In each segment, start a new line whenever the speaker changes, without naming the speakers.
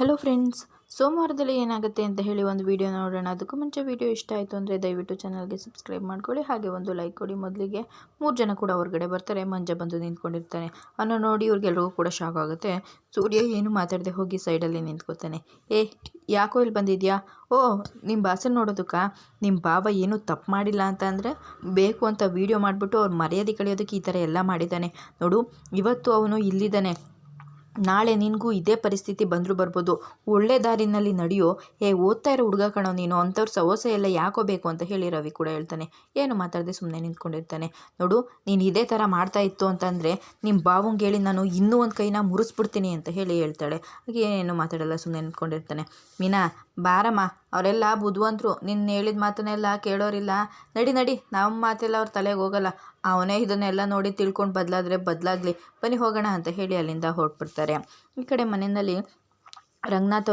Hello friends ಸೋಮವಾರದಲ್ಲಿ ಏನಾಗುತ್ತೆ ಅಂತ ಹೇಳಿ ಒಂದು ವಿಡಿಯೋ ನೋಡೋಣ. ಅದಕ್ಕೂ ಮುಂಚೆ ವಿಡಿಯೋ ಇಷ್ಟ ಆಯಿತು ಅಂದರೆ ದಯವಿಟ್ಟು ಚಾನಲ್ಗೆ ಸಬ್ಸ್ಕ್ರೈಬ್ ಮಾಡ್ಕೊಳ್ಳಿ, ಹಾಗೆ ಒಂದು ಲೈಕ್ ಕೊಡಿ. ಮೊದಲಿಗೆ ಮೂರು ಜನ ಕೂಡ ಹೊರಗಡೆ ಬರ್ತಾರೆ, ಮಂಜ ಬಂದು ನಿಂತ್ಕೊಂಡಿರ್ತಾನೆ. ಅವನ್ನ ನೋಡಿ ಇವ್ರಿಗೆಲ್ರಿಗೂ ಕೂಡ ಶಾಕ್ ಆಗುತ್ತೆ. ಸೂರ್ಯ ಏನು ಮಾತಾಡದೆ ಹೋಗಿ ಸೈಡಲ್ಲಿ ನಿಂತ್ಕೋತಾನೆ. ಏ, ಯಾಕೋ ಇಲ್ಲಿ ಬಂದಿದ್ಯಾ? ಓ ನಿಮ್ಮ ಬಾಸನ್ ನೋಡೋದಕ್ಕ ನಿಮ್ಮ ಬಾಬಾ ಏನು ತಪ್ಪು ಮಾಡಿಲ್ಲ ಅಂತ ಅಂದರೆ ಬೇಕು ಅಂತ ವೀಡಿಯೋ ಮಾಡಿಬಿಟ್ಟು ಅವ್ರು ಮರ್ಯಾದೆ ಕಳೆಯೋದಕ್ಕೆ ಈ ಥರ ಎಲ್ಲ ಮಾಡಿದ್ದಾನೆ. ನೋಡು, ಇವತ್ತು ಅವನು ಇಲ್ಲಿದ್ದಾನೆ. ನಾಳೆ ನಿನಗೂ ಇದೇ ಪರಿಸ್ಥಿತಿ ಬಂದರೂ ಬರ್ಬೋದು. ಒಳ್ಳೆ ದಾರಿನಲ್ಲಿ ನಡೆಯೋ, ಏ, ಓದ್ತಾ ಇರೋ ಹುಡುಗ ಕಣೋ ನೀನು, ಅಂಥವ್ರ ಸವೋಸ ಎಲ್ಲ ಯಾಕೋ ಬೇಕು ಅಂತ ಹೇಳಿ ರವಿ ಕೂಡ ಹೇಳ್ತಾನೆ. ಏನು ಮಾತಾಡದೆ ಸುಮ್ಮನೆ ನಿಂತ್ಕೊಂಡಿರ್ತಾನೆ. ನೋಡು, ನೀನು ಇದೇ ಥರ ಮಾಡ್ತಾ ಇತ್ತು ಅಂತಂದರೆ ನಿಮ್ಮ ಬಾವಂಗೆ ಹೇಳಿ ನಾನು ಇನ್ನೂ ಒಂದು ಕೈನ ಮುರಿಸ್ಬಿಡ್ತೀನಿ ಅಂತ ಹೇಳಿ ಹೇಳ್ತಾಳೆ. ಹಾಗೆ ಏನು ಮಾತಾಡಲ್ಲ ಸುಮ್ಮನೆ ನಿಂತ್ಕೊಂಡಿರ್ತಾನೆ. ಮೀನಾ, ಬಾರಮ್ಮ. ಅವರೆಲ್ಲ ಬುದ್ಧಿವಂತರು ನಿನ್ನ ಹೇಳಿದ ಮಾತನ್ನೆಲ್ಲ ಕೇಳೋರಿಲ್ಲ. ನಡಿ ನಡಿ. ನಮ್ಮ ಮಾತೆಲ್ಲ ಅವ್ರ ತಲೆಗೆ ಹೋಗಲ್ಲ. ಅವನೇ ಇದನ್ನೆಲ್ಲ ನೋಡಿ ತಿಳ್ಕೊಂಡು ಬದಲಾದ್ರೆ ಬದಲಾಗಲಿ. ಬನ್ನಿ ಹೋಗೋಣ ಅಂತ ಹೇಳಿ ಅಲ್ಲಿಂದ ಹೊರಟ್ಬಿಡ್ತಾರೆ. ಈ ಕಡೆ ಮನೆಯಲ್ಲಿ ರಂಗನಾಥ್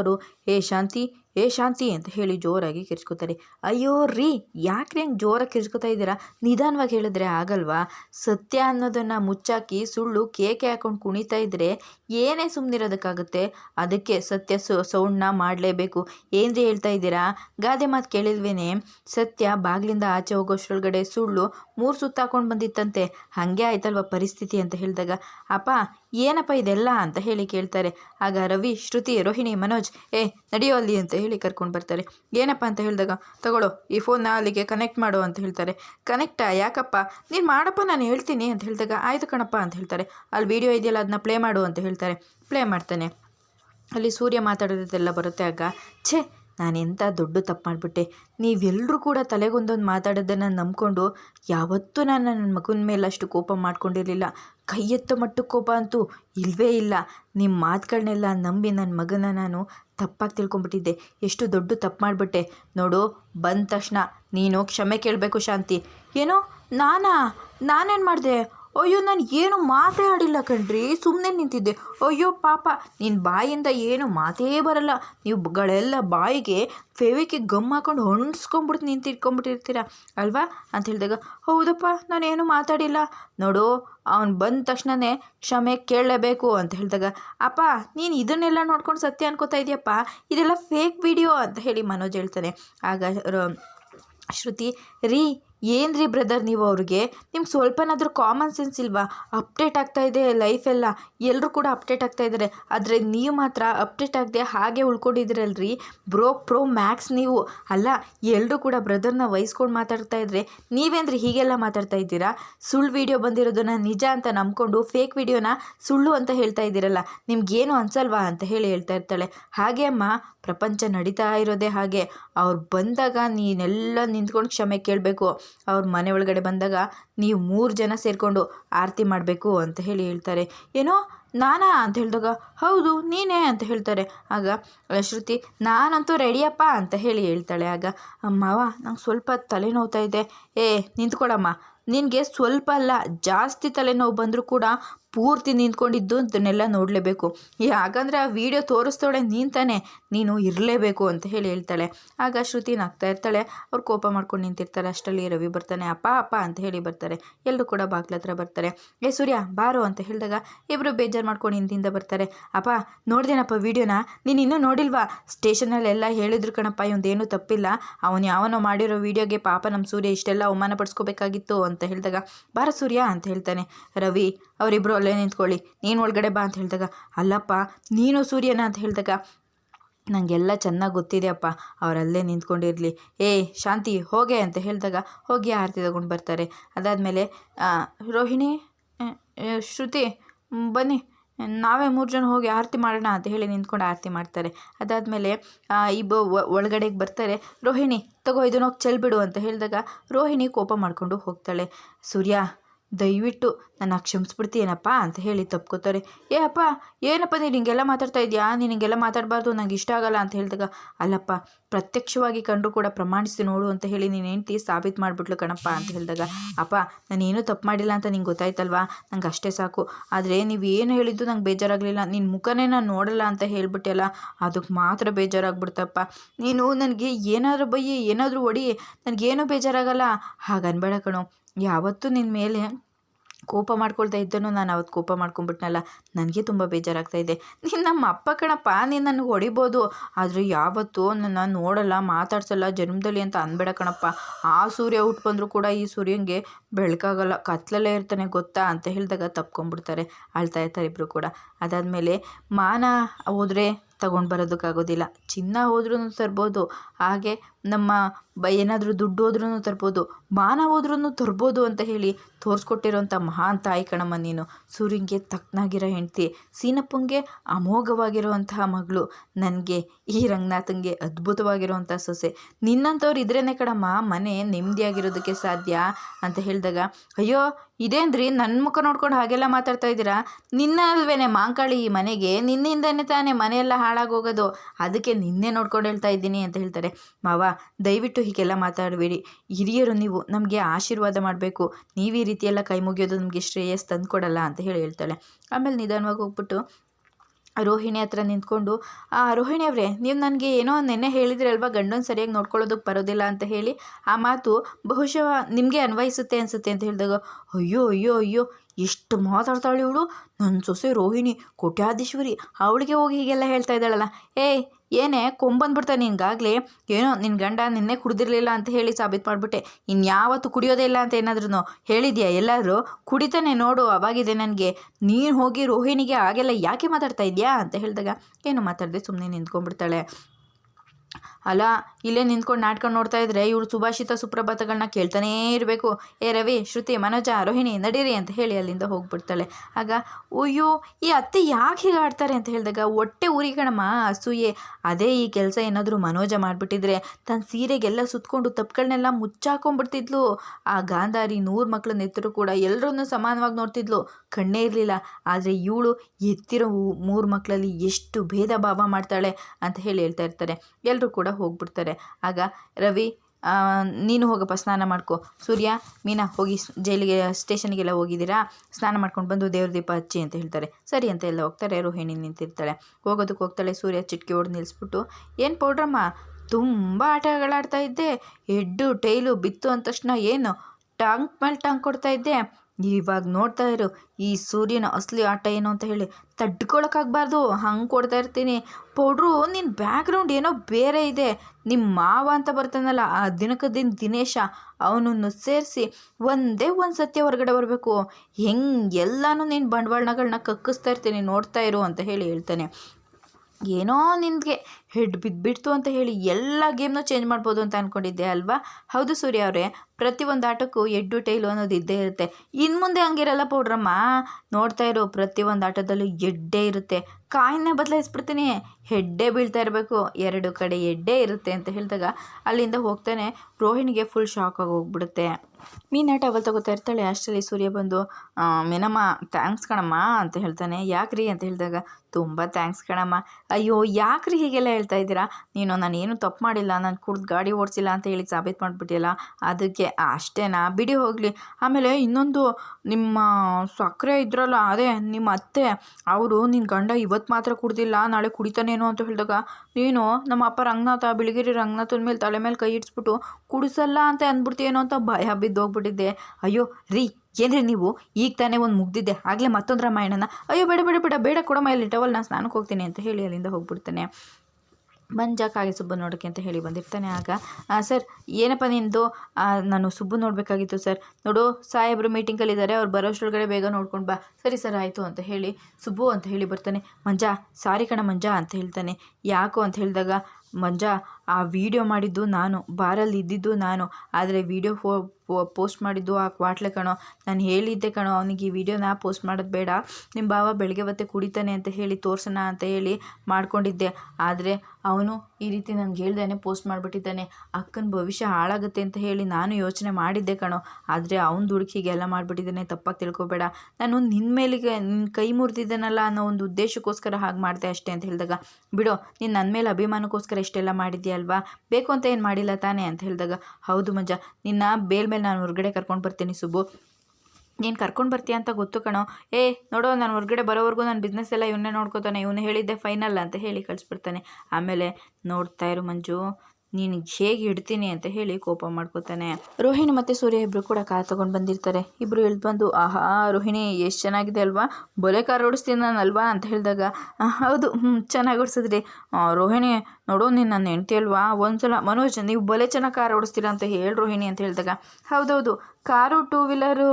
ಏ ಶಾಂತಿ ಏ ಶಾಂತಿ ಅಂತ ಹೇಳಿ ಜೋರಾಗಿ ಕಿರ್ಚ್ಕೋತಾರೆ. ಅಯ್ಯೋ ರೀ, ಯಾಕ್ರಿ ಹಂಗೆ ಜೋರಾಗಿ ಕಿರ್ಚ್ಕೋತಾ ಇದ್ದೀರಾ? ನಿಧಾನವಾಗಿ ಹೇಳಿದ್ರೆ ಆಗಲ್ವಾ? ಸತ್ಯ ಅನ್ನೋದನ್ನು ಮುಚ್ಚಾಕಿ ಸುಳ್ಳು ಕೇಕೆ ಹಾಕೊಂಡು ಕುಣಿತಾ ಇದ್ದರೆ ಏನೇ ಸುಮ್ಮನಿರೋದಕ್ಕಾಗುತ್ತೆ ಅದಕ್ಕೆ ಸತ್ಯ ಸೌಂಡ್ನ ಮಾಡಲೇಬೇಕು. ಏನ್ರಿ ಹೇಳ್ತಾ ಇದ್ದೀರಾ? ಗಾದೆ ಮಾತು ಕೇಳಿಲ್ವೇನೆ? ಸತ್ಯ ಬಾಗಿಲಿಂದ ಆಚೆ ಹೋಗೋಷ್ಟರೊಳಗಡೆ ಸುಳ್ಳು ಮೂರು ಸುತ್ತ ಹಾಕೊಂಡು ಬಂದಿತ್ತಂತೆ. ಹಾಗೆ ಆಯ್ತಲ್ವ ಪರಿಸ್ಥಿತಿ? ಅಂತ ಹೇಳಿದಾಗ, ಅಪ್ಪ ಏನಪ್ಪ ಇದೆಲ್ಲ ಅಂತ ಹೇಳಿ ಕೇಳ್ತಾರೆ. ಆಗ ರವಿ, ಶ್ರುತಿ, ರೋಹಿಣಿ, ಮನೋಜ್, ಏ, ನಡೆಯೋ ಅಲ್ಲಿ ಅಂತ ಹೇಳಿ ಕರ್ಕೊಂಡು ಬರ್ತಾರೆ. ಏನಪ್ಪ ಅಂತ ಹೇಳಿದಾಗ, ತಗೊಳ್ಳೋ, ಈ ಫೋನ್ನ ಅಲ್ಲಿಗೆ ಕನೆಕ್ಟ್ ಮಾಡು ಅಂತ ಹೇಳ್ತಾರೆ. ಕನೆಕ್ಟಾ ಯಾಕಪ್ಪ? ನೀನು ಮಾಡಪ್ಪ, ನಾನು ಹೇಳ್ತೀನಿ ಅಂತ ಹೇಳಿದಾಗ, ಆಯ್ತು ಕಣಪ್ಪ ಅಂತ ಹೇಳ್ತಾರೆ. ಅಲ್ಲಿ ವಿಡಿಯೋ ಇದೆಯಲ್ಲ ಅದನ್ನ ಪ್ಲೇ ಮಾಡು ಅಂತ ಹೇಳ್ತಾರೆ. ಪ್ಲೇ ಮಾಡ್ತಾನೆ. ಅಲ್ಲಿ ಸೂರ್ಯ ಮಾತಾಡೋದೆಲ್ಲ ಬರುತ್ತೆ. ಆಗ, ಛೇ, ನಾನು ಎಂಥ ದೊಡ್ಡ ತಪ್ಪು ಮಾಡಿಬಿಟ್ಟೆ. ನೀವೆಲ್ಲರೂ ಕೂಡ ತಲೆಗೊಂದೊಂದು ಮಾತಾಡೋದನ್ನು ನಂಬಿಕೊಂಡು ಯಾವತ್ತೂ ನಾನು ನನ್ನ ಮಗನ ಮೇಲೆ ಅಷ್ಟು ಕೋಪ ಮಾಡ್ಕೊಂಡಿರಲಿಲ್ಲ. ಕೈ ಎತ್ತೋ ಕೋಪ ಅಂತೂ ಇಲ್ಲವೇ ಇಲ್ಲ. ನಿಮ್ಮ ಮಾತುಗಳನ್ನೆಲ್ಲ ನಂಬಿ ನನ್ನ ಮಗನ ನಾನು ತಪ್ಪಾಗಿ ತಿಳ್ಕೊಂಬಿಟ್ಟಿದ್ದೆ. ಎಷ್ಟು ದೊಡ್ಡ ತಪ್ಪು ಮಾಡಿಬಿಟ್ಟೆ. ನೋಡು, ಬಂದ ತಕ್ಷಣ ನೀನು ಕ್ಷಮೆ ಕೇಳಬೇಕು ಶಾಂತಿ. ಏನೋ, ನಾನಾ? ನಾನೇನು ಮಾಡಿದೆ? ಅಯ್ಯೋ, ನಾನು ಏನು ಮಾತೇ ಆಡಿಲ್ಲ ಕಣ್ರಿ. ಸುಮ್ಮನೆ ನಿಂತಿದ್ದೆ. ಅಯ್ಯೋ, ಪಾಪ. ನಿನ್ನ ಬಾಯಿಂದ ಏನು ಮಾತೇ ಬರಲ್ಲ. ನೀವುಗಳೆಲ್ಲ ಬಾಯಿಗೆ ಫೇವಿಕೆ ಗಮ್ ಹಾಕೊಂಡು ಹೊಣ್ಸ್ಕೊಂಡ್ಬಿಟ್ಟು ನಿಂತಿಟ್ಕೊಂಡ್ಬಿಟ್ಟಿರ್ತೀರ ಅಲ್ವಾ? ಅಂತ ಹೇಳಿದಾಗ, ಹೌದಪ್ಪ, ನಾನೇನು ಮಾತಾಡಿಲ್ಲ. ನೋಡು, ಅವ್ನು ಬಂದ ತಕ್ಷಣವೇ ಕ್ಷಮೆ ಕೇಳಲೇಬೇಕು ಅಂತ ಹೇಳಿದಾಗ, ಅಪ್ಪ, ನೀನು ಇದನ್ನೆಲ್ಲ ನೋಡ್ಕೊಂಡು ಸತ್ಯ ಅನ್ಕೋತಾ ಇದೆಯಪ್ಪ? ಇದೆಲ್ಲ ಫೇಕ್ ವಿಡಿಯೋ ಅಂತ ಹೇಳಿ ಮನೋಜ್ ಹೇಳ್ತಾನೆ. ಆಗ ಶ್ರುತಿ, ರೀ ಏನು ರೀ ಬ್ರದರ್ ನೀವು ಅವ್ರಿಗೆ? ನಿಮ್ಗೆ ಸ್ವಲ್ಪನಾದರೂ ಕಾಮನ್ ಸೆನ್ಸ್ ಇಲ್ವಾ? ಅಪ್ಡೇಟ್ ಆಗ್ತಾ ಇದೆ ಲೈಫೆಲ್ಲ ಎಲ್ಲರೂ ಕೂಡ ಅಪ್ಡೇಟ್ ಆಗ್ತಾ ಇದ್ದಾರೆ ಆದರೆ ನೀವು ಮಾತ್ರ ಅಪ್ಡೇಟ್ ಆಗದೆ ಹಾಗೆ ಉಳ್ಕೊಂಡಿದ್ದೀರಲ್ರಿ? ಬ್ರೋ ಪ್ರೋ ಮ್ಯಾಕ್ಸ್ ನೀವು. ಅಲ್ಲ ಎಲ್ಲರೂ ಕೂಡ ಬ್ರದರ್ನ ವಹಿಸ್ಕೊಂಡು ಮಾತಾಡ್ತಾ ಇದ್ರೆ ನೀವೇಂದ್ರೆ ಹೀಗೆಲ್ಲ ಮಾತಾಡ್ತಾ ಇದ್ದೀರಾ? ಸುಳ್ಳು ವಿಡಿಯೋ ಬಂದಿರೋದನ್ನು ನಿಜ ಅಂತ ನಂಬ್ಕೊಂಡು ಫೇಕ್ ವಿಡಿಯೋನ ಸುಳ್ಳು ಅಂತ ಹೇಳ್ತಾ ಇದ್ದೀರಲ್ಲ, ನಿಮ್ಗೇನು ಅನ್ಸಲ್ವಾ ಅಂತ ಹೇಳಿ ಹೇಳ್ತಾ ಇರ್ತಾಳೆ. ಹಾಗೆ ಅಮ್ಮ, ಪ್ರಪಂಚ ನಡೀತಾ ಇರೋದೇ ಹಾಗೆ. ಅವ್ರು ಬಂದಾಗ ನೀನೆಲ್ಲ ನಿಂತ್ಕೊಂಡು ಕ್ಷಮೆ ಕೇಳಬೇಕು. ಅವ್ರ ಮನೆ ಒಳಗಡೆ ಬಂದಾಗ ನೀವು ಮೂರು ಜನ ಸೇರಿಕೊಂಡು ಆರತಿ ಮಾಡಬೇಕು ಅಂತ ಹೇಳಿ ಹೇಳ್ತಾರೆ. ಏನೋ ನಾನಾ ಅಂತ ಹೇಳಿದಾಗ, ಹೌದು, ನೀನೇ ಅಂತ ಹೇಳ್ತಾರೆ. ಆಗ ಶ್ರುತಿ, ನಾನಂತೂ ರೆಡಿಯಪ್ಪ ಅಂತ ಹೇಳಿ ಹೇಳ್ತಾಳೆ. ಆಗ ಅಮ್ಮವ ನಂಗೆ ಸ್ವಲ್ಪ ತಲೆನೋವ್ತಾ ಇದೆ. ಏ, ನಿಂತ್ಕೊಳಮ್ಮ. ನಿನಗೆ ಸ್ವಲ್ಪ ಅಲ್ಲ, ಜಾಸ್ತಿ ತಲೆನೋವು ಬಂದರೂ ಕೂಡ ಪೂರ್ತಿ ನಿಂತ್ಕೊಂಡಿದ್ದು ಅದನ್ನೆಲ್ಲ ನೋಡಲೇಬೇಕು. ಯಾಕಂದರೆ ಆ ವಿಡಿಯೋ ತೋರಿಸ್ತೋಳೆ ನಿಂತಾನೆ ತಾನೆ, ನೀನು ಇರಲೇಬೇಕು ಅಂತ ಹೇಳಿ ಹೇಳ್ತಾಳೆ. ಆಗ ಶ್ರುತಿ ನಗ್ತಾ ಇರ್ತಾಳೆ, ಅವ್ರು ಕೋಪ ಮಾಡ್ಕೊಂಡು ನಿಂತಿರ್ತಾರೆ, ಅಷ್ಟರಲ್ಲಿ ರವಿ ಬರ್ತಾನೆ, ಅಪ್ಪ ಅಪ್ಪ ಅಂತ ಹೇಳಿ ಬರ್ತಾರೆ. ಎಲ್ಲರೂ ಕೂಡ ಬಾಗ್ಲ ಹತ್ರ ಬರ್ತಾರೆ. ಏ ಸೂರ್ಯ, ಬಾರೋ ಅಂತ ಹೇಳಿದಾಗ ಇಬ್ಬರು ಬೇಜಾರು ಮಾಡ್ಕೊಂಡು ಹಿಂದಿಂದ ಬರ್ತಾರೆ. ಅಪ್ಪ, ನೋಡ್ದೇನಪ್ಪ ವೀಡಿಯೋನ? ನೀನು ಇನ್ನೂ ನೋಡಿಲ್ವಾ? ಸ್ಟೇಷನಲ್ಲೆಲ್ಲ ಹೇಳಿದ್ರು ಕಣಪ್ಪ, ಇವಂದೇನು ತಪ್ಪಿಲ್ಲ. ಅವನು ಯಾವನೋ ಮಾಡಿರೋ ವಿಡಿಯೋಗೆ ಪಾಪ ನಮ್ಮ ಸೂರ್ಯ ಇಷ್ಟೆಲ್ಲ ಅವಮಾನ ಪಡಿಸ್ಕೋಬೇಕಾಗಿತ್ತು ಅಂತ. ಹೇಳಿದಾಗ, ಬಾರ ಸೂರ್ಯ ಅಂತ ಹೇಳ್ತಾನೆ. ರವಿ ಅವರಿಬ್ಬರು ಅಲ್ಲೇ ನಿಂತ್ಕೊಳ್ಳಿ. ನೀನು ಒಳಗಡೆ ಬಾ ಅಂತ ಹೇಳಿದಾಗ, ಅಲ್ಲಪ್ಪ, ನೀನು ಸೂರ್ಯನ ಅಂತ ಹೇಳಿದಾಗ ನನಗೆಲ್ಲ ಚೆನ್ನಾಗಿ ಗೊತ್ತಿದೆ ಅಪ್ಪ, ಅವರಲ್ಲೇ ನಿಂತ್ಕೊಂಡಿರಲಿ. ಏ, ಶಾಂತಿ, ಹೋಗೆ ಅಂತ ಹೇಳಿದಾಗ, ಹೋಗಿ ಆರತಿ ತಗೊಂಡು ಬರ್ತಾರೆ. ಅದಾದಮೇಲೆ ರೋಹಿಣಿ ಶ್ರುತಿ ಬನ್ನಿ. ನಾವೇ ಮೂರು ಜನ ಹೋಗಿ ಆರತಿ ಮಾಡೋಣ ಅಂತ ಹೇಳಿ ನಿಂತ್ಕೊಂಡು ಆರತಿ ಮಾಡ್ತಾರೆ. ಅದಾದಮೇಲೆ ಇಬ್ಬ ಒಳಗಡೆಗೆ ಬರ್ತಾರೆ. ರೋಹಿಣಿ, ತಗೋ ಇದನ್ನ ಹೋಗಿ ಚೆಲ್ಬಿಡು ಅಂತ ಹೇಳಿದಾಗ ರೋಹಿಣಿ ಕೋಪ ಮಾಡಿಕೊಂಡು ಹೋಗ್ತಾಳೆ. ಸೂರ್ಯ, ದಯವಿಟ್ಟು ನನ್ನ ಕ್ಷಮಿಸ್ಬಿಡ್ತೀಯೇನಪ್ಪ ಅಂತ ಹೇಳಿ ತಪ್ಕೋತಾರೆ. ಏ ಅಪ್ಪ, ಏನಪ್ಪ ನೀನು ಹಿಂಗೆಲ್ಲ ಮಾತಾಡ್ತಾ ಇದೆಯಾ? ನೀನು ಹಿಂಗೆಲ್ಲ ಮಾತಾಡಬಾರ್ದು, ನಂಗೆ ಇಷ್ಟ ಆಗಲ್ಲ ಅಂತ ಹೇಳಿದಾಗ, ಅಲ್ಲಪ್ಪ, ಪ್ರತ್ಯಕ್ಷವಾಗಿ ಕಂಡು ಕೂಡ ಪ್ರಮಾಣಿಸಿ ನೋಡು ಅಂತ ಹೇಳಿ ನೀನು ಹೆಂಡ್ತಿ ಸಾಬೀತು ಮಾಡಿಬಿಟ್ಲು ಕಣಪ್ಪ ಅಂತ ಹೇಳಿದಾಗ, ಅಪ್ಪ ನಾನೇನು ತಪ್ಪು ಮಾಡಿಲ್ಲ ಅಂತ ನಿಂಗೆ ಗೊತ್ತಾಯ್ತಲ್ವಾ? ನಂಗೆ ಅಷ್ಟೇ ಸಾಕು. ಆದರೆ ನೀವು ಏನು ಹೇಳಿದ್ದು ನಂಗೆ ಬೇಜಾರಾಗಲಿಲ್ಲ. ನಿನ್ನ ಮುಖನೇ ನಾನು ನೋಡಲ್ಲ ಅಂತ ಹೇಳ್ಬಿಟ್ಟೆಲ್ಲ ಅದಕ್ಕೆ ಮಾತ್ರ ಬೇಜಾರಾಗ್ಬಿಡ್ತಪ್ಪ. ನೀನು ನನಗೆ ಏನಾದರೂ ಬೈಯಿ, ಏನಾದರೂ ಹೊಡಿ, ನನಗೇನು ಬೇಜಾರಾಗಲ್ಲ. ಹಾಗನ್ಬೇಡ ಕಣೋ. ಯಾವತ್ತೂ ನಿನ್ನ ಮೇಲೆ ಕೋಪ ಮಾಡ್ಕೊಳ್ತಾ ಇದ್ದನು ನಾನು ಅವತ್ತು ಕೋಪ ಮಾಡ್ಕೊಂಡ್ಬಿಟ್ನಲ್ಲ ನನಗೆ ತುಂಬ ಬೇಜಾರಾಗ್ತಾ ಇದೆ. ನೀನು ನಮ್ಮ ಅಪ್ಪ ಕಣಪ್ಪ, ನೀನು ನನಗೆ ಹೊಡಿಬೋದು, ಆದರೆ ಯಾವತ್ತೂ ನನ್ನ ನೋಡಲ್ಲ, ಮಾತಾಡ್ಸಲ್ಲ, ಜನ್ಮದಲ್ಲಿ ಅಂತ ಅನ್ಬೇಡ ಕಣಪ್ಪ. ಆ ಸೂರ್ಯ ಹುಟ್ಟು ಬಂದರೂ ಕೂಡ ಈ ಸೂರ್ಯಂಗೆ ಬೆಳಕಾಗಲ್ಲ, ಕತ್ಲಲ್ಲೇ ಇರ್ತಾನೆ ಗೊತ್ತಾ ಅಂತ ಹೇಳಿದಾಗ ತಪ್ಕೊಂಡ್ಬಿಡ್ತಾರೆ ಅಳ್ತಾ ಇರ್ತಾರೆ ಇಬ್ಬರು ಕೂಡ. ಅದಾದಮೇಲೆ ಮಾನ ಹೋದರೆ ತಗೊಂಡು ಬರೋದಕ್ಕಾಗೋದಿಲ್ಲ. ಚಿನ್ನ ಹೋದ್ರೂ ತರ್ಬೋದು. ಹಾಗೆ ನಮ್ಮ ಬ ಏನಾದರೂ ದುಡ್ಡು ಹೋದ್ರೂ ತರ್ಬೋದು, ಮಾನ ಹೋದ್ರೂ ತರ್ಬೋದು ಅಂತ ಹೇಳಿ ತೋರಿಸ್ಕೊಟ್ಟಿರೋಂಥ ಮಹಾನ್ ತಾಯಿ ಕಣಮ್ಮ ನೀನು. ಸೂರ್ಯಂಗೆ ತಕ್ಕನಾಗಿರೋ ಹೆಂಡತಿ, ಸೀನಪ್ಪಂಗೆ ಅಮೋಘವಾಗಿರುವಂತಹ ಮಗಳು, ನನಗೆ ಈ ರಂಗನಾಥಂಗೆ ಅದ್ಭುತವಾಗಿರುವಂಥ ಸೊಸೆ. ನಿನ್ನಂಥವ್ರು ಇದ್ರೇ ಕಣಮ್ಮ ಮನೆ ನೆಮ್ಮದಿಯಾಗಿರೋದಕ್ಕೆ ಸಾಧ್ಯ ಅಂತ ಹೇಳಿದಾಗ, ಅಯ್ಯೋ, ಇದೇನ್ರಿ ನನ್ನ ಮುಖ ನೋಡ್ಕೊಂಡು ಹಾಗೆಲ್ಲ ಮಾತಾಡ್ತಾ ಇದ್ದೀರಾ? ನಿನ್ನ ಅಲ್ವೇನೆ ಮಾಂಕಾಳಿ ಈ ಮನೆಗೆ, ನಿನ್ನಿಂದನೇ ತಾನೇ ಮನೆಯೆಲ್ಲ ಹಾಳಾಗೋಗೋದು. ಅದಕ್ಕೆ ನಿನ್ನೆ ನೋಡ್ಕೊಂಡು ಹೇಳ್ತಾ ಇದ್ದೀನಿ ಅಂತ ಹೇಳ್ತಾರೆ. ಮಾವ, ದಯವಿಟ್ಟು ಹೀಗೆಲ್ಲ ಮಾತಾಡಬೇಡಿ. ಹಿರಿಯರು ನೀವು ನಮಗೆ ಆಶೀರ್ವಾದ ಮಾಡಬೇಕು. ನೀವು ಈ ರೀತಿಯೆಲ್ಲ ಕೈ ಮುಗಿಯೋದು ನಮಗೆ ಶ್ರೇಯಸ್ ತಂದುಕೊಡಲ್ಲ ಅಂತ ಹೇಳಿ ಹೇಳ್ತಾಳೆ. ಆಮೇಲೆ ನಿಧಾನವಾಗಿ ಹೋಗ್ಬಿಟ್ಟು ರೋಹಿಣಿ ಹತ್ರ ನಿಂತ್ಕೊಂಡು, ಆ, ರೋಹಿಣಿ ಅವರೇ, ನೀವು ನನಗೆ ಏನೋ ನೆನ್ನೆ ಹೇಳಿದ್ರಲ್ವಾ ಗಂಡನ ಸರಿಯಾಗಿ ನೋಡ್ಕೊಳ್ಳೋದಕ್ಕೆ ಬರೋದಿಲ್ಲ ಅಂತ ಹೇಳಿ ಆ ಮಾತು ಬಹುಶಃ ನಿಮಗೆ ಅನ್ವಯಿಸುತ್ತೆ ಅನಿಸುತ್ತೆ ಅಂತ ಹೇಳಿದಾಗ, ಅಯ್ಯೋ ಅಯ್ಯೋ ಅಯ್ಯೋ ಎಷ್ಟು ಮಾತಾಡ್ತಾಳೆ ಇವಳು? ನನ್ನ ಸೊಸೆ ರೋಹಿಣಿ, ಕೋಟ್ಯಾಧೀಶ್ವರಿ, ಅವಳಿಗೆ ಹೋಗಿ ಹೀಗೆಲ್ಲ ಹೇಳ್ತಾ ಇದ್ದಾಳಲ್ಲ. ಏಯ್, ಏನೇ, ಕೊಂಬಂದ್ಬಿಡ್ತಾ ನಿನ್ಗಾಗಲೇ ಏನೋ ನಿನ್ನ ಗಂಡ ನಿನ್ನೆ ಕುಡಿದಿರಲಿಲ್ಲ ಅಂತ ಹೇಳಿ ಸಾಬೀತು ಮಾಡಿಬಿಟ್ಟೆ. ಇನ್ಯಾವತ್ತು ಕುಡಿಯೋದೇ ಇಲ್ಲ ಅಂತ ಏನಾದ್ರೂ ಹೇಳಿದ್ಯಾ ಎಲ್ಲರೂ ಕುಡಿತಾನೆ ನೋಡು, ಅವಾಗಿದೆ ನನಗೆ. ನೀನು ಹೋಗಿ ರೋಹಿಣಿಗೆ ಆಗೆಲ್ಲ ಯಾಕೆ ಮಾತಾಡ್ತಾ ಇದೆಯಾ ಅಂತ ಹೇಳಿದಾಗ, ಏನು ಮಾತಾಡದೆ ಸುಮ್ಮನೆ ನಿಂತ್ಕೊಂಡ್ಬಿಡ್ತಾಳೆ. ಅಲ್ಲ, ಇಲ್ಲೇ ನಿಂತ್ಕೊಂಡು ನಾಟಕ ನೋಡ್ತಾ ಇದ್ರೆ ಇವರು ಸುಭಾಷಿತ ಸುಪ್ರಭಾತಗಳನ್ನ ಕೇಳ್ತಾನೇ ಇರಬೇಕು. ಏ ರವಿ, ಶ್ರುತಿ, ಮನೋಜ, ರೋಹಿಣಿ, ನಡೀರಿ ಅಂತ ಹೇಳಿ ಅಲ್ಲಿಂದ ಹೋಗ್ಬಿಡ್ತಾಳೆ. ಆಗ, ಅಯ್ಯೋ, ಈ ಅತ್ತೆ ಯಾಕೆ ಹೀಗೆ ಆಡ್ತಾರೆ? ಅಂತ ಹೇಳಿದಾಗ, ಹೊಟ್ಟೆ ಊರಿ ಕಣಮ್ಮ, ಅಸೂಯೆ. ಅದೇ ಈ ಕೆಲಸ ಏನಾದರೂ ಮನೋಜ ಮಾಡಿಬಿಟ್ಟಿದ್ರೆ ತನ್ನ ಸೀರೆಗೆಲ್ಲ ಸುತ್ಕೊಂಡು ತಪ್ಪುಗಳನ್ನೆಲ್ಲ ಮುಚ್ಚಾಕೊಂಡ್ಬಿಡ್ತಿದ್ಲು. ಆ ಗಾಂಧಾರಿ ನೂರು ಮಕ್ಕಳ ಎತ್ತರೂ ಕೂಡ ಎಲ್ಲರನ್ನೂ ಸಮಾನವಾಗಿ ನೋಡ್ತಿದ್ಲು. ಕಣ್ಣೇ ಇರಲಿಲ್ಲ. ಆದರೆ ಇವಳು ಎತ್ತಿರೋ ಮೂರು ಮಕ್ಕಳಲ್ಲಿ ಎಷ್ಟು ಭೇದ ಭಾವ ಮಾಡ್ತಾಳೆ ಅಂತ ಹೇಳಿ ಹೇಳ್ತಾ ಇರ್ತಾರೆ. ಎಲ್ಲರೂ ಕೂಡ ಹೋಗ್ಬಿಡ್ತಾರೆ. ಆಗ ರವಿ ನೀನು ಹೋಗಪ್ಪ, ಸ್ನಾನ ಮಾಡ್ಕೊ. ಸೂರ್ಯ, ಮೀನಾ, ಹೋಗಿ ಜೈಲಿಗೆ, ಸ್ಟೇಷನ್ಗೆಲ್ಲ ಹೋಗಿದ್ದೀರಾ? ಸ್ನಾನ ಮಾಡ್ಕೊಂಡು ಬಂದು ದೇವ್ರ ದೀಪ ಹಚ್ಚಿ ಅಂತ ಹೇಳ್ತಾರೆ. ಸರಿ ಅಂತ ಎಲ್ಲ ಹೋಗ್ತಾರೆ. ರೋಹಿಣಿ ನಿಂತಿರ್ತಾಳೆ. ಹೋಗೋದಕ್ಕೆ ಹೋಗ್ತಾಳೆ. ಸೂರ್ಯ ಚಿಟ್ಕಿ ಹೊಡೆದು ನಿಲ್ಲಿಸ್ಬಿಟ್ಟು ಏನು ಪೌಡ್ರಮ್ಮ? ತುಂಬ ಆಟಗಳಾಡ್ತಾ ಇದ್ದೆ. ಹೆಡ್ಡು ಟೈಲು, ಬಿತ್ತು ಅಂದ ತಕ್ಷಣ ಏನು? ಟಾಂಕ್ ಮೇಲೆ ಟಾಂಕ್ ಕೊಡ್ತಾ ಇದ್ದೆ. ಇವಾಗ ನೋಡ್ತಾ ಇರು, ಈ ಸೂರ್ಯನ ಅಸಲಿ ಆಟ ಏನು ಅಂತ ಹೇಳಿ. ತಡ್ಕೊಳಕ್ಕಾಗಬಾರ್ದು, ಹಂಗೆ ಕೊಡ್ತಾ ಇರ್ತೀನಿ. ಪೌಡ್ರು ನಿನ್ನ ಬ್ಯಾಕ್ಗ್ರೌಂಡ್ ಏನೋ ಬೇರೆ ಇದೆ. ನಿಮ್ಮ ಮಾವ ಅಂತ ಬರ್ತಾನಲ್ಲ, ಆ ದಿನಕ್ಕೆ ದಿನ ದಿನೇಶ, ಅವನನ್ನು ಸೇರಿಸಿ ಒಂದೇ ಒಂದು ಸತ್ಯ ಹೊರಗಡೆ ಬರಬೇಕು. ಹೆಂಗೆ ಎಲ್ಲನೂ ನೀನು ಬಂಡವಾಳಗಳನ್ನ ಕಕ್ಕಿಸ್ತಾ ಇರ್ತೀನಿ, ನೋಡ್ತಾ ಇರು ಅಂತ ಹೇಳಿ ಹೇಳ್ತಾನೆ. ಏನೋ ನಿನಗೆ ಹೆಡ್ ಬಿದ್ದುಬಿಡ್ತು ಅಂತ ಹೇಳಿ ಎಲ್ಲ ಗೇಮ್ನೂ ಚೇಂಜ್ ಮಾಡ್ಬೋದು ಅಂತ ಅಂದ್ಕೊಂಡಿದ್ದೆ ಅಲ್ವಾ? ಹೌದು ಸೂರ್ಯ ಅವರೇ, ಪ್ರತಿಯೊಂದು ಆಟಕ್ಕೂ ಎಡ್ಡು ಟೈಲು ಅನ್ನೋದು ಇದ್ದೇ ಇರುತ್ತೆ. ಇನ್ನು ಮುಂದೆ ಹಂಗಿರಲ್ಲ ಪೌಡ್ರಮ್ಮ. ನೋಡ್ತಾ ಇರೋ, ಪ್ರತಿಯೊಂದು ಆಟದಲ್ಲೂ ಎಡ್ಡೇ ಇರುತ್ತೆ. ಕಾಯಿನ ಬದಲಾಯಿಸ್ಬಿಡ್ತೀನಿ. ಹೆಡ್ಡೇ ಬೀಳ್ತಾ ಇರಬೇಕು. ಎರಡು ಕಡೆ ಎಡ್ಡೇ ಇರುತ್ತೆ ಅಂತ ಹೇಳಿದಾಗ ಅಲ್ಲಿಂದ ಹೋಗ್ತಾನೆ ರೋಹಿಣಿಗೆ ಫುಲ್ ಶಾಕ್ ಆಗಿ ಹೋಗ್ಬಿಡುತ್ತೆ. ಮೀನಾ ಟವಲ್ ತಗೋತಾ ಇರ್ತಾಳೆ. ಅಷ್ಟರಲ್ಲಿ ಸೂರ್ಯ ಬಂದು ಮೇನಮ್ಮ ಥ್ಯಾಂಕ್ಸ್ ಕಣಮ್ಮ, ಅಂತ ಹೇಳ್ತಾನೆ. ಯಾಕ್ರಿ? ಅಂತ ಹೇಳಿದಾಗ, ತುಂಬ ಥ್ಯಾಂಕ್ಸ್ ಕಣಮ್ಮ. ಅಯ್ಯೋ, ಯಾಕ್ರಿ ಹೀಗೆಲ್ಲ ಹೇಳ್ತಾ ಇದ್ದೀರಾ? ನೀನು ನಾನು ಏನು ತಪ್ಪು ಮಾಡಿಲ್ಲ, ನಾನು ಕುಡ್ದು ಗಾಡಿ ಓಡಿಸಿಲ್ಲ ಅಂತ ಹೇಳಿ ಸಾಬೀತು ಮಾಡಿಬಿಟ್ಟಿಲ್ಲ ಅದಕ್ಕೆ ಅಷ್ಟೇನಾ? ಬಿಡಿ ಹೋಗಲಿ. ಆಮೇಲೆ ಇನ್ನೊಂದು, ನಿಮ್ಮ ಸಕ್ಕರೆ ಇದ್ರಲ್ಲ, ಅದೇ ನಿಮ್ಮ ಅತ್ತೆ, ಅವರು ನಿನ್ನ ಗಂಡ ಇವತ್ತು ಮಾತ್ರ ಕುಡ್ದಿಲ್ಲ, ನಾಳೆ ಕುಡಿತಾನೇನೋ ಅಂತ ಹೇಳಿದಾಗ, ನೀನು ನಮ್ಮ ಅಪ್ಪ ರಂಗನಾಥ, ಬಿಳಿಗಿರಿ ರಂಗನಾಥನ ಮೇಲೆ ತಲೆ ಮೇಲೆ ಕೈ ಇಡ್ಸ್ಬಿಟ್ಟು, ಕುಡಿಸಲ್ಲ ಅಂತ ಅಂದ್ಬಿಡ್ತೀಯೇನೋ ಅಂತ ಭಯ ಬಿದ್ದು ಹೋಗ್ಬಿಟ್ಟಿದ್ದೆ. ಅಯ್ಯೋ, ರೀ, ಏನ್ರಿ ನೀವು? ಈಗ ತಾನೇ ಒಂದು ಮುಗ್ದಿದ್ದೆ. ಆಗಲೇ ಮತ್ತೊಂದು ರಾಮಾಯಣನ? ಅಯ್ಯೋ, ಬೇಡ ಬೇಡ ಬೇಡ ಬೇಡ ಕೊಡಮ್ಮ, ಇಲ್ಲಿ ಟವಲ್ ನಾನು ಸ್ನಾನಕ್ಕೆ ಹೋಗ್ತೀನಿ ಅಂತ ಹೇಳಿ ಅಲ್ಲಿಂದ ಹೋಗ್ಬಿಡ್ತಾನೆ. ಮಂಜ ಕಾಗೆ ಸುಬ್ಬು ನೋಡೋಕ್ಕೆ ಅಂತ ಹೇಳಿ ಬಂದಿರ್ತಾನೆ ಆಗ. ಸರ್, ಏನಪ್ಪ ನಿಂದು? ನಾನು ಸುಬ್ಬು ನೋಡಬೇಕಾಗಿತ್ತು, ಸರ್. ನೋಡು, ಸಾಹೇಬರು ಮೀಟಿಂಗಲ್ಲಿದ್ದಾರೆ ಅವ್ರು ಬರೋಷ್ಟೊಳಗಡೆ ಬೇಗ ನೋಡ್ಕೊಂಡು ಬಾ. ಸರಿ, ಸರ್, ಆಯಿತು ಅಂತ ಹೇಳಿ ಸುಬ್ಬು ಅಂತ ಹೇಳಿ ಬರ್ತಾನೆ. ಮಂಜ, ಸಾರಿ ಕಣ ಮಂಜ ಅಂತ ಹೇಳ್ತಾನೆ. ಯಾಕೋ ಅಂತ ಹೇಳಿದಾಗ, ಮಂಜ ಆ ವಿಡಿಯೋ ಮಾಡಿದ್ದು ನಾನು, ಬಾರಲ್ಲಿ ಇದ್ದಿದ್ದು ನಾನು. ಆದರೆ ವಿಡಿಯೋ ಪೋಸ್ಟ್ ಮಾಡಿದ್ದು ಆ ಕ್ವಾಟ್ಲೆ ಕಣೋ. ನಾನು ಹೇಳಿದ್ದೆ ಕಣೋ, ಅವನಿಗೆ ಈ ವಿಡಿಯೋನ ಪೋಸ್ಟ್ ಮಾಡೋದು ಬೇಡ. ನಿಮ್ಮ ಭಾವ ಬೆಳಗ್ಗೆ ಹೊತ್ತೆ ಕುಡಿತಾನೆ ಅಂತ ಹೇಳಿ, ತೋರ್ಸೋಣ ಅಂತ ಹೇಳಿ ಮಾಡ್ಕೊಂಡಿದ್ದೆ. ಆದರೆ ಅವನು ಈ ರೀತಿ ನನಗೆ ಹೇಳ್ದೇನೆ ಪೋಸ್ಟ್ ಮಾಡಿಬಿಟ್ಟಿದ್ದಾನೆ. ಅಕ್ಕನ ಭವಿಷ್ಯ ಹಾಳಾಗುತ್ತೆ ಅಂತ ಹೇಳಿ ನಾನು ಯೋಚನೆ ಮಾಡಿದ್ದೆ ಕಣೋ. ಆದರೆ ಅವನ ದುಡುಕಿಗೆ ಎಲ್ಲ ಮಾಡಿಬಿಟ್ಟಿದ್ದಾನೆ, ತಪ್ಪಾಗಿ ತಿಳ್ಕೊಬೇಡ. ನಾನು ನಿನ್ನ ಮೇಲಿಗೆ ನಿನ್ನ ಕೈ ಮುರಿದಿದ್ದಾನಲ್ಲ ಅನ್ನೋ ಒಂದು ಉದ್ದೇಶಕ್ಕೋಸ್ಕರ ಹಾಗೆ ಮಾಡಿದೆ ಅಷ್ಟೇ ಅಂತ ಹೇಳಿದಾಗ, ಬಿಡು, ನೀನು ನನ್ನ ಮೇಲೆ ಅಭಿಮಾನಕ್ಕೋಸ್ಕರ ಇಷ್ಟೆಲ್ಲ ಮಾಡಿದ್ಯಲ್ವಾ ಬೇಕು ಅಂತ ಏನು ಮಾಡಿಲ್ಲ ತಾನೇ ಅಂತ ಹೇಳಿದಾಗ, ಹೌದು ಮಜ್ಜ, ನಿನ್ನ ಬೇಲ್ ಮೇಲೆ ನಾನು ಹೊರಗಡೆ ಕರ್ಕೊಂಡು ಬರ್ತೀನಿ ಸುಬ್ಬು. ನೀನು ಕರ್ಕೊಂಡು ಬರ್ತೀಯ ಅಂತ ಗೊತ್ತು ಕಣೋ. ಏ, ನೋಡೋ, ನಾನು ಹೊರಗಡೆ ಬರೋವರೆಗೂ ನನ್ನ ಬಿಸ್ನೆಸ್ ಎಲ್ಲ ಇವನ್ನೇ ನೋಡ್ಕೋತಾನೆ, ಇವನು ಹೇಳಿದ್ದೆ ಫೈನಲ್ ಅಂತ ಹೇಳಿ ಕಳಿಸ್ಬಿಡ್ತಾನೆ. ಆಮೇಲೆ ನೋಡ್ತಾ ಇರು ಮಂಜು ನಿನಗೆ ಹೇಗೆ ಇಡ್ತೀನಿ ಅಂತ ಹೇಳಿ ಕೋಪ ಮಾಡ್ಕೋತಾನೆ. ರೋಹಿಣಿ ಮತ್ತು ಸೂರ್ಯ ಇಬ್ಬರು ಕೂಡ ಕಾರ್ ತೊಗೊಂಡು ಬಂದಿರ್ತಾರೆ. ಇಬ್ಬರು ಇಳ್ದು ಬಂದು, ಆಹಾ, ರೋಹಿಣಿ, ಎಷ್ಟು ಚೆನ್ನಾಗಿದೆ ಅಲ್ವಾ? ಬೊಲೆ ಕಾರ್ ಓಡಿಸ್ತೀನಿ ನಾನಲ್ವಾ ಅಂತ ಹೇಳಿದಾಗ ಹೌದು ಹ್ಞೂ ಚೆನ್ನಾಗಿ ಓಡಿಸಿದ್ರಿ. ರೋಹಿಣಿ, ನೋಡು, ನೀನು ನನ್ನ ಹೆಂಡ್ತಿ ಅಲ್ವಾ? ಒಂದ್ಸಲ ಮನೋಜ್, ನೀವು ಬೊಲೆ ಚೆನ್ನಾಗಿ ಕಾರ್ ಓಡಿಸ್ತೀರಾ ಅಂತ ಹೇಳಿ ರೋಹಿಣಿ ಅಂತ ಹೇಳಿದಾಗ, ಹೌದೌದು ಕಾರು ಟೂ ವೀಲರು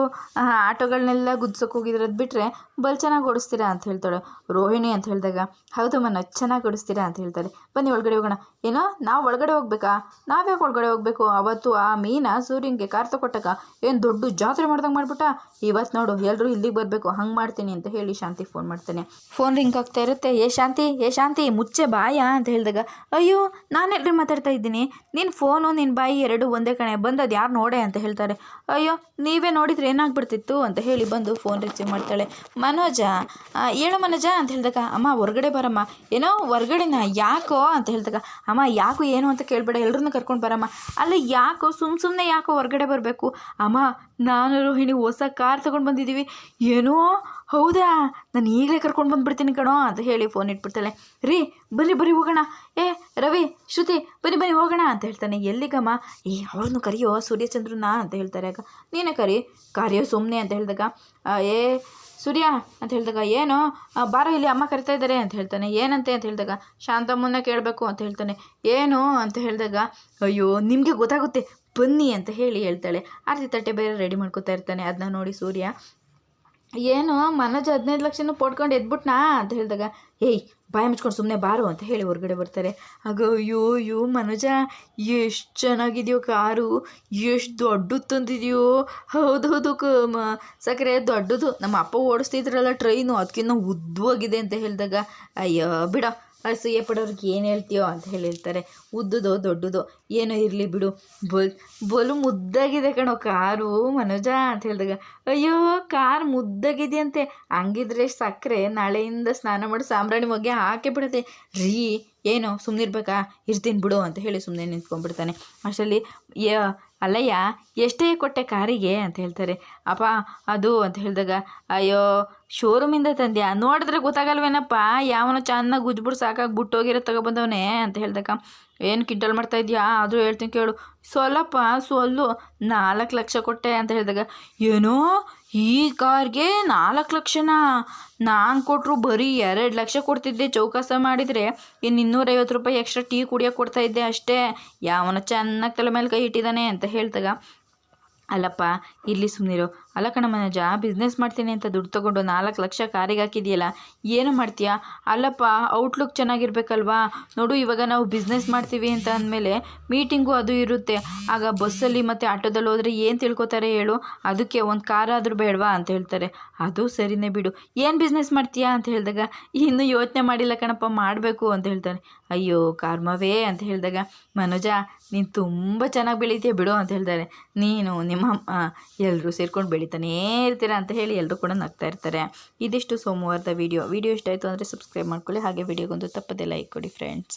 ಆಟೋಗಳನ್ನೆಲ್ಲ ಗುದ್ಸೋಕೆ ಹೋಗಿದ್ರದ್ದು ಬಿಟ್ಟರೆ ಬಲ್ ಚೆನ್ನಾಗಿ ಓಡಿಸ್ತೀರಾ ಅಂತ ಹೇಳ್ತಾಳೆ. ರೋಹಿಣಿ ಅಂತ ಹೇಳಿದಾಗ, ಹೌದು ಮನೋಜ್ ಚೆನ್ನಾಗಿ ಓಡಿಸ್ತೀರಾ ಅಂತ ಹೇಳ್ತಾರೆ ಬನ್ನಿ ಒಳಗಡೆ ಹೋಗೋಣ. ಏನೋ, ನಾವು ಒಳಗಡೆ ಹೋಗ್ಬೇಕಾ? ನಾವ್ಯಾಕೆ ಒಳಗಡೆ ಹೋಗ್ಬೇಕು? ಅವತ್ತು ಆ ಮೀನ ಸೂರ್ಯಂಗೆ ಕಾರ್ ತಗೊಟ್ಟಾಗ ಏನು ದೊಡ್ಡ ಜಾತ್ರೆ ಮಾಡ್ದಂಗೆ ಮಾಡಿಬಿಟ್ಟ? ಇವತ್ತು ನೋಡು ಎಲ್ಲರೂ ಇಲ್ಲಿಗೆ ಬರಬೇಕು, ಹಂಗೆ ಮಾಡ್ತೀನಿ ಅಂತ ಹೇಳಿ ಶಾಂತಿ ಫೋನ್ ಮಾಡ್ತಾನೆ. ಫೋನ್ ರಿಂಗ್ ಆಗ್ತಾ ಇರುತ್ತೆ. ಏ ಶಾಂತಿ ಏ ಶಾಂತಿ, ಮುಚ್ಚೆ ಬಾಯ? ಅಂತ ಹೇಳಿದಾಗ, ಅಯ್ಯೋ ನಾನು ಎಲ್ಲರೂ ಮಾತಾಡ್ತಾ ಇದ್ದೀನಿ. ನೀನು ಫೋನು ನಿನ್ನ ಬಾಯಿ ಎರಡು ಒಂದೇ ಕಣೆ ಬಂದದ್ದು ಯಾರು ನೋಡೆ? ಅಂತ ಹೇಳ್ತಾರೆ. ಅಯ್ಯೋ ನೀವೇ ನೋಡಿದ್ರೆ ಏನಾಗ್ಬಿಡ್ತಿತ್ತು ಅಂತ ಹೇಳಿ ಬಂದು ಫೋನ್ ರಿಸೀವ್ ಮಾಡ್ತಾಳೆ. ಮನೋಜ ಹೇಳು ಮನೋಜ? ಅಂತ ಹೇಳಿದಾಗ, ಅಮ್ಮ, ಹೊರಗಡೆ ಬರಮ್ಮ. ಏನೋ ಹೊರಗಡೆನ ಯಾಕೋ? ಅಂತ ಹೇಳಿದಾಗ, ಅಮ್ಮ, ಯಾಕೋ ಏನು ಅಂತ ಕೇಳಬೇಡ ಎಲ್ಲರನ್ನೂ ಕರ್ಕೊಂಡು ಬರಮ್ಮ. ಅಲ್ಲ ಯಾಕೋ ಸುಮ್ಮ ಸುಮ್ಮನೆ ಯಾಕೋ ಹೊರಗಡೆ ಬರಬೇಕು? ಅಮ್ಮ ನಾನು ರೋಹಿಣಿ ಹೊಸ ಕಾರ್ ತಗೊಂಡು ಬಂದಿದ್ದೀವಿ ಏನೋ? ಹೌದಾ? ನಾನು ಈಗಲೇ ಕರ್ಕೊಂಡು ಬಂದುಬಿಡ್ತೀನಿ ಕಣೋ ಅಂತ ಹೇಳಿ ಫೋನ್ ಇಟ್ಬಿಡ್ತಾಳೆ. ರೀ, ಬರ್ರಿ ಬರ್ರಿ ಹೋಗೋಣ. ಏ, ರವಿ, ಶ್ರುತಿ, ಬನ್ನಿ ಬನ್ನಿ ಹೋಗೋಣ ಅಂತ ಹೇಳ್ತಾನೆ. ಎಲ್ಲಿಗಮ್ಮ? ಏ ಅವ್ರನ್ನು ಕರೆಯೋ ಸೂರ್ಯಚಂದ್ರನ ಅಂತ ಹೇಳ್ತಾರೆ. ಆಗ, ನೀನೇ ಕರಿ. ಕರಿಯೋ ಸುಮ್ಮನೆ ಅಂತ ಹೇಳಿದಾಗ ಏ, ಸೂರ್ಯ ಅಂತ ಹೇಳಿದಾಗ, ಏನು? ಬಾರ ಬಾರೋ, ಇಲ್ಲಿ ಅಮ್ಮ ಕರಿತಾ ಇದ್ದಾರೆ ಅಂತ ಹೇಳ್ತಾನೆ. ಏನಂತೆ ಅಂತ ಹೇಳಿದಾಗ, ಶಾಂತಮ್ಮನ್ನ ಕೇಳಬೇಕು ಅಂತ ಹೇಳ್ತಾನೆ. ಏನು? ಅಂತ ಹೇಳಿದಾಗ, ಅಯ್ಯೋ, ನಿಮಗೆ ಗೊತ್ತಾಗುತ್ತೆ. ಬನ್ನಿ ಅಂತ ಹೇಳಿ ಹೇಳ್ತಾಳೆ. ಆರತಿ ತಟ್ಟೆ ಬೇರೆ ರೆಡಿ ಮಾಡ್ಕೊತಾ ಇರ್ತಾನೆ. ಅದನ್ನ ನೋಡಿ ಸೂರ್ಯ, ಏನು ಮನೋಜ್ ಹದಿನೈದು ಲಕ್ಷನೂ ಪಡ್ಕೊಂಡು ಎದ್ಬಿಟ್ನಾ? ಅಂತ ಹೇಳಿದಾಗ, ಏಯ್, ಬಾಯಿ ಮುಚ್ಕೊಂಡು ಸುಮ್ಮನೆ ಬಾರು ಅಂತ ಹೇಳಿ ಹೊರಗಡೆ ಬರ್ತಾರೆ. ಆಗ, ಅಯ್ಯೋ ಅಯ್ಯೋ ಮನೋಜ, ಎಷ್ಟು ಚೆನ್ನಾಗಿದೆಯೋ ಕಾರು, ಎಷ್ಟು ದೊಡ್ಡದು ತಂದಿದೆಯೋ. ಹೌದು ಹೌದು ಕ ಸಕ್ಕರೆ, ದೊಡ್ಡದು. ನಮ್ಮ ಅಪ್ಪ ಓಡಿಸ್ತಿದ್ರಲ್ಲ ಟ್ರೈನು ಅದಕ್ಕಿಂತ ಉದ್ದವಾಗಿದೆ ಅಂತ ಹೇಳಿದಾಗ, ಅಯ್ಯೋ, ಬಿಡ ಅಸೂಯೆ ಪಡೋರ್ಗೆ ಏನು ಹೇಳ್ತೀಯೋ ಅಂತ ಹೇಳಿರ್ತಾರೆ. ಉದ್ದುದೋ ದೊಡ್ಡದೋ ಏನೋ ಇರಲಿ ಬಿಡು. ಬೊಲ್, ಬಲು ಮುದ್ದಾಗಿದೆ ಕಣೋ ಕಾರು, ಮನೋಜ ಅಂತ ಹೇಳಿದಾಗ, ಅಯ್ಯೋ ಕಾರ್ ಮುದ್ದಾಗಿದೆಯಂತೆ. ಹಂಗಿದ್ರೆ ಸಕ್ಕರೆ ನಾಳೆಯಿಂದ ಸ್ನಾನ ಮಾಡಿ, ಸಾಂಬ್ರಾಣಿ ಮೊಗ್ಗೆ ಹಾಕಿ ಬಿಡುತ್ತೆ. ರೀ ಏನು ಸುಮ್ಮನಿರ್ಬೇಕಾ ಇರ್ತೀನಿ ಬಿಡು ಅಂತ ಹೇಳಿ ಸುಮ್ಮನೆ ನಿಂತ್ಕೊಂಡ್ಬಿಡ್ತಾನೆ. ಅಷ್ಟರಲ್ಲಿ ಯ ಅಲ್ಲಯ್ಯ, ಎಷ್ಟೇ ಕೊಟ್ಟೆ ಕಾರಿಗೆ? ಅಂತ ಹೇಳ್ತಾರೆ. ಅಪ್ಪ, ಅದು, ಅಂತ ಹೇಳಿದಾಗ, ಅಯ್ಯೋ, ಶೋರೂಮಿಂದ ತಂದ್ಯಾ? ನೋಡಿದ್ರೆ ಗೊತ್ತಾಗಲ್ವೇನಪ್ಪ? ಯಾವನೋ ಚೆನ್ನಾಗಿ ಉಜ್ಬಿಟ್ಟು ಸಾಕಾಗಿ ಬಿಟ್ಟೋಗಿರೋ ತಗೊಬಂದವನೇ? ಅಂತ ಹೇಳಿದಾಗ, ಏನು ಕಿಂಟಲ್ ಮಾಡ್ತಾ ಇದೆಯಾ? ಆದರೂ ಹೇಳ್ತೀನಿ ಕೇಳು. ಸೊಲ್ಲಪ್ಪ, ಸೊಲ್ಲು, ನಾಲ್ಕು ಲಕ್ಷ ಕೊಟ್ಟೆ, ಅಂತ ಹೇಳಿದಾಗ, ಏನೋ? ಈ ಕಾರ್ಗೆ ನಾಲ್ಕು ಲಕ್ಷನಾ ನಾನು ಕೊಟ್ಟರು ಬರೀ ಎರಡು ಲಕ್ಷ ಕೊಡ್ತಿದ್ದೆ. ಚೌಕಾಸ ಮಾಡಿದರೆ ಇನ್ನು ಇನ್ನೂರೈವತ್ತು ರೂಪಾಯಿ ಎಕ್ಸ್ಟ್ರಾ ಟೀ ಕುಡಿಯೋಕೆ ಕೊಡ್ತಾ ಇದ್ದೆ ಅಷ್ಟೇ. ಯಾವನ ಚೆನ್ನಾಗಿ ತಲೆ ಮೇಲೆ ಕೈ ಇಟ್ಟಿದ್ದಾನೆ ಅಂತ ಹೇಳ್ದಾಗ ಅಲ್ಲಪ್ಪ, ಇಲ್ಲಿ ಸುಮ್ಮನಿರು ಅಲ್ಲ ಕಣ ಮನೋಜ ಬಿಸ್ನೆಸ್ ಮಾಡ್ತೀನಿ ಅಂತ ದುಡ್ಡು ತೊಗೊಂಡು ನಾಲ್ಕು ಲಕ್ಷ ಕಾರಿಗೆ ಹಾಕಿದೆಯಲ್ಲ, ಏನು ಮಾಡ್ತೀಯಾ? ಅಲ್ಲಪ್ಪ ಔಟ್ಲುಕ್ ಚೆನ್ನಾಗಿರ್ಬೇಕಲ್ವಾ? ನೋಡು, ಇವಾಗ ನಾವು ಬಿಸ್ನೆಸ್ ಮಾಡ್ತೀವಿ ಅಂತ ಅಂದಮೇಲೆ ಮೀಟಿಂಗು ಅದು ಇರುತ್ತೆ. ಆಗ ಬಸ್ಸಲ್ಲಿ ಮತ್ತು ಆಟೋದಲ್ಲಿ ಹೋದರೆ ಏನು ತಿಳ್ಕೊತಾರೆ ಹೇಳು? ಅದಕ್ಕೆ ಒಂದು ಕಾರಾದರೂ ಬೇಡವಾ ಅಂತ ಹೇಳ್ತಾರೆ. ಅದು ಸರಿನೇ ಬಿಡು. ಏನು ಬಿಸ್ನೆಸ್ ಮಾಡ್ತೀಯಾ ಅಂತ ಹೇಳಿದಾಗ, ಇನ್ನೂ ಯೋಚನೆ ಮಾಡಿಲ್ಲ ಕಣಪ್ಪ, ಮಾಡಬೇಕು ಅಂತ ಹೇಳ್ತಾರೆ. ಅಯ್ಯೋ, ಕಾರ್ಮವೇ ಅಂತ ಹೇಳಿದಾಗ, ಮನೋಜ, ನೀನು ತುಂಬ ಚೆನ್ನಾಗಿ ಬೆಳೀತೀಯ ಬಿಡು ಅಂತ ಹೇಳ್ತಾರೆ. ನೀನು ನಿಮ್ಮ ಎಲ್ಲರೂ ಸೇರ್ಕೊಂಡು ಬೆಳಿತಾನೇ ಇರ್ತೀರಾ ಅಂತ ಹೇಳಿ ಎಲ್ಲರೂ ಕೂಡ ನಗ್ತಾ ಇರ್ತಾರೆ. ಇದಿಷ್ಟು ಸೋಮವಾರದ ವಿಡಿಯೋ ವಿಡಿಯೋ ಇಷ್ಟ ಆಯಿತು ಅಂದರೆ ಸಬ್ಸ್ಕ್ರೈಬ್ ಮಾಡ್ಕೊಳ್ಳಿ. ಹಾಗೆ ವಿಡಿಯೋಗೊಂದು ತಪ್ಪದೆ ಲೈಕ್ ಕೊಡಿ ಫ್ರೆಂಡ್ಸ್